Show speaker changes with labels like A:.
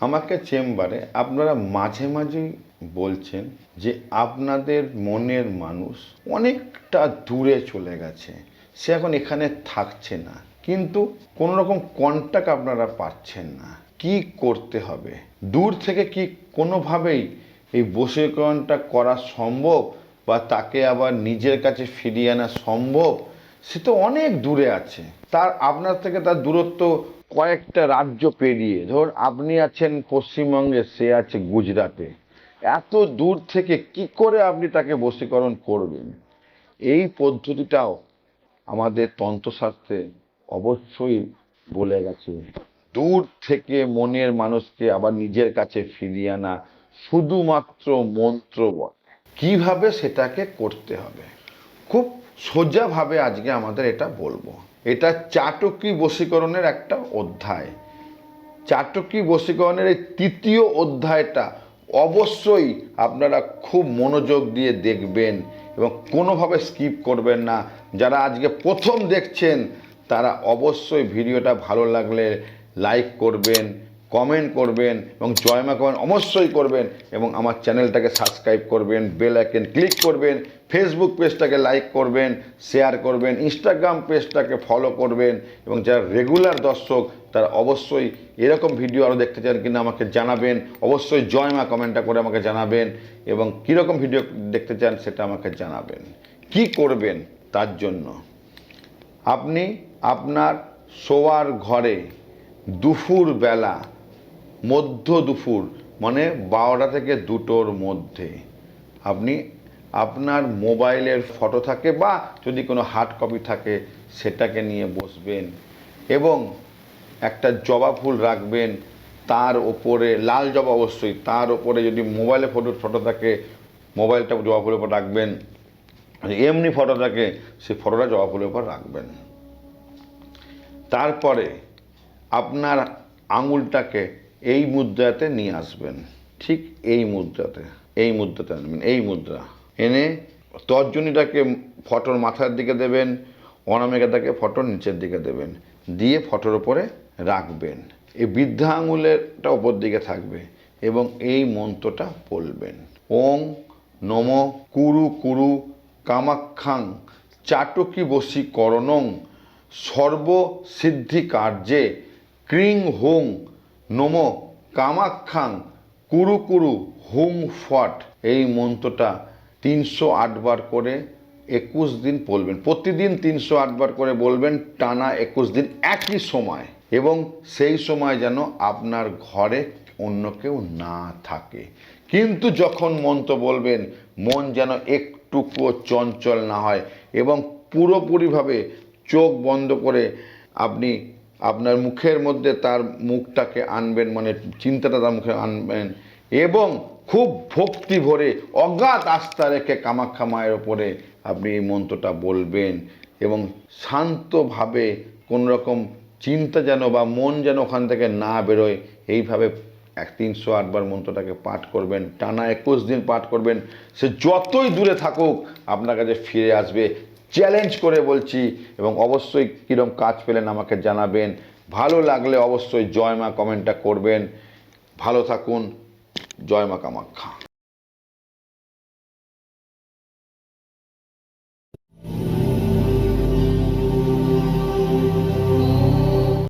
A: আমাকে চেম্বারে আপনারা মাঝে মাঝেই বলছেন যে আপনাদের মনের মানুষ অনেকটা দূরে চলে গেছে। সে এখন এখানে থাকছে না। কিন্তু কোনো রকম কন্ট্যাক্ট আপনারা পাচ্ছেন না। কি করতে হবে? দূর থেকে কি কোনোভাবেই এই বশীকরণটা করা সম্ভব বা তাকে আবার নিজের কাছে ফিরিয়ে আনা সম্ভব? সে তো অনেক দূরে আছে। তার আপনার থেকে তার দূরত্ব কয়েকটা রাজ্য পেরিয়ে ধরুন আপনি আছেন পশ্চিমবঙ্গে সে আছে গুজরাটে। এত দূর থেকে কি করে আপনি তাকে বশীকরণ করবেন? এই পদ্ধতিটাও আমাদের তন্ত্রশাস্ত্রে অবশ্যই বলে গেছে। দূর থেকে মনের মানুষকে আবার নিজের কাছে ফিরিয়ে আনা শুধুমাত্র মন্ত্র কীভাবে সেটাকে করতে হবে? খুব সোজাভাবে আজকে আমাদের এটা বলব। এটা চাটকি বশীকরণের একটা অধ্যায়। চাটকি বশীকরণের এই তৃতীয় অধ্যায়টা অবশ্যই আপনারা খুব মনোযোগ দিয়ে দেখবেন এবং কোনোভাবে স্কিপ করবেন না। যারা আজকে প্রথম দেখছেন, তারা অবশ্যই ভিডিওটা ভালো লাগলে লাইক করবেন কমেন্ট করবেন এবং জয়মা কমেন্ট অবশ্যই করবেন এবং আমার চ্যানেলটাকে সাবস্ক্রাইব করবেন বেল আইকন ক্লিক করবেন ফেসবুক পেজটাকে লাইক করবেন শেয়ার করবেন ইনস্টাগ্রাম পেজটাকে ফলো করবেন এবং যারা রেগুলার দর্শক, তারা অবশ্যই এরকম ভিডিও আরও দেখতে চান কিনা আমাকে জানাবেন। অবশ্যই জয়মা কমেন্টটা করে আমাকে জানাবেন এবং কীরকম ভিডিও দেখতে চান সেটা আমাকে জানাবেন। কি করবেন তার জন্য? আপনি আপনার শোয়ার ঘরে দুপুর বেলা মধ্য দুপুর মানে বারোটা থেকে দুটোর মধ্যে। আপনি আপনার মোবাইলের ফটো থাকে বা যদি কোনো হার্ড কপি থাকে, সেটাকে নিয়ে বসবেন এবং একটা জবা ফুল রাখবেন, তার ওপরে, লাল জবা অবশ্যই, তার ওপরে যদি মোবাইলে ফটো ফটো থাকে, মোবাইলটা জবা ফুলের উপর রাখবেন। এমনি ফটো থাকে, সেই ফটোটা জবা ফুলের উপর রাখবেন। তারপরে আপনার আঙুলটাকে এই মুদ্রাতে নিয়ে আসবেন। ঠিক এই মুদ্রাতে। এই মুদ্রাতে আনবেন, এই মুদ্রা। এনে তর্জনীটাকে ফটোর মাথার দিকে দেবেন, অনামিকাটাকে ফটোর নিচের দিকে দেবেন, দিয়ে ফটোর ওপরে রাখবেন। এই বৃদ্ধা আঙুলেরটা ওপর দিকে থাকবে এবং এই মন্ত্রটা বলবেন। ওং নম কুরু কুরু কামাক্ষাং চাটকি বসি করণং সর্বসিদ্ধি কার্যে ক্রিং হুং নম কামাক্ষাং কুরু কুরু হুং ফট। এই মন্ত্রটা তিনশো আটবার করে একুশ দিন বলবেন। প্রতিদিন তিনশো আটবার করে বলবেন, টানা একুশ দিন একই সময়। এবং সেই সময় যেন আপনার ঘরে অন্য কেউ না থাকে। কিন্তু যখন মন্ত্র বলবেন, মন যেন একটুকুও চঞ্চল না হয় এবং পুরোপুরিভাবে চোখ বন্ধ করে আপনি আপনার মুখের মধ্যে তার মুখটাকে আনবেন মানে চিন্তাটা তার মুখে আনবেন। এবং খুব ভক্তি ভরে, অগাধ আস্থা রেখে কামাখ্যা মায়ের ওপরে আপনি এই মন্ত্রটা বলবেন এবং শান্তভাবে রকম চিন্তা যেন বা মন যেন ওখান থেকে না বেরোয়, এইভাবে এক তিনশো আটবার মন্ত্রটাকে পাঠ করবেন, টানা একুশ দিন পাঠ করবেন। সে যতই দূরে থাকুক আপনার কাছে ফিরে আসবে। চ্যালেঞ্জ করে বলছি এবং অবশ্যই কীরকম কাজ পেলেন আমাকে জানাবেন। ভালো লাগলে অবশ্যই জয় মা কমেন্টটা করবেন। ভালো থাকুন। জয় মা কামাখ্যা।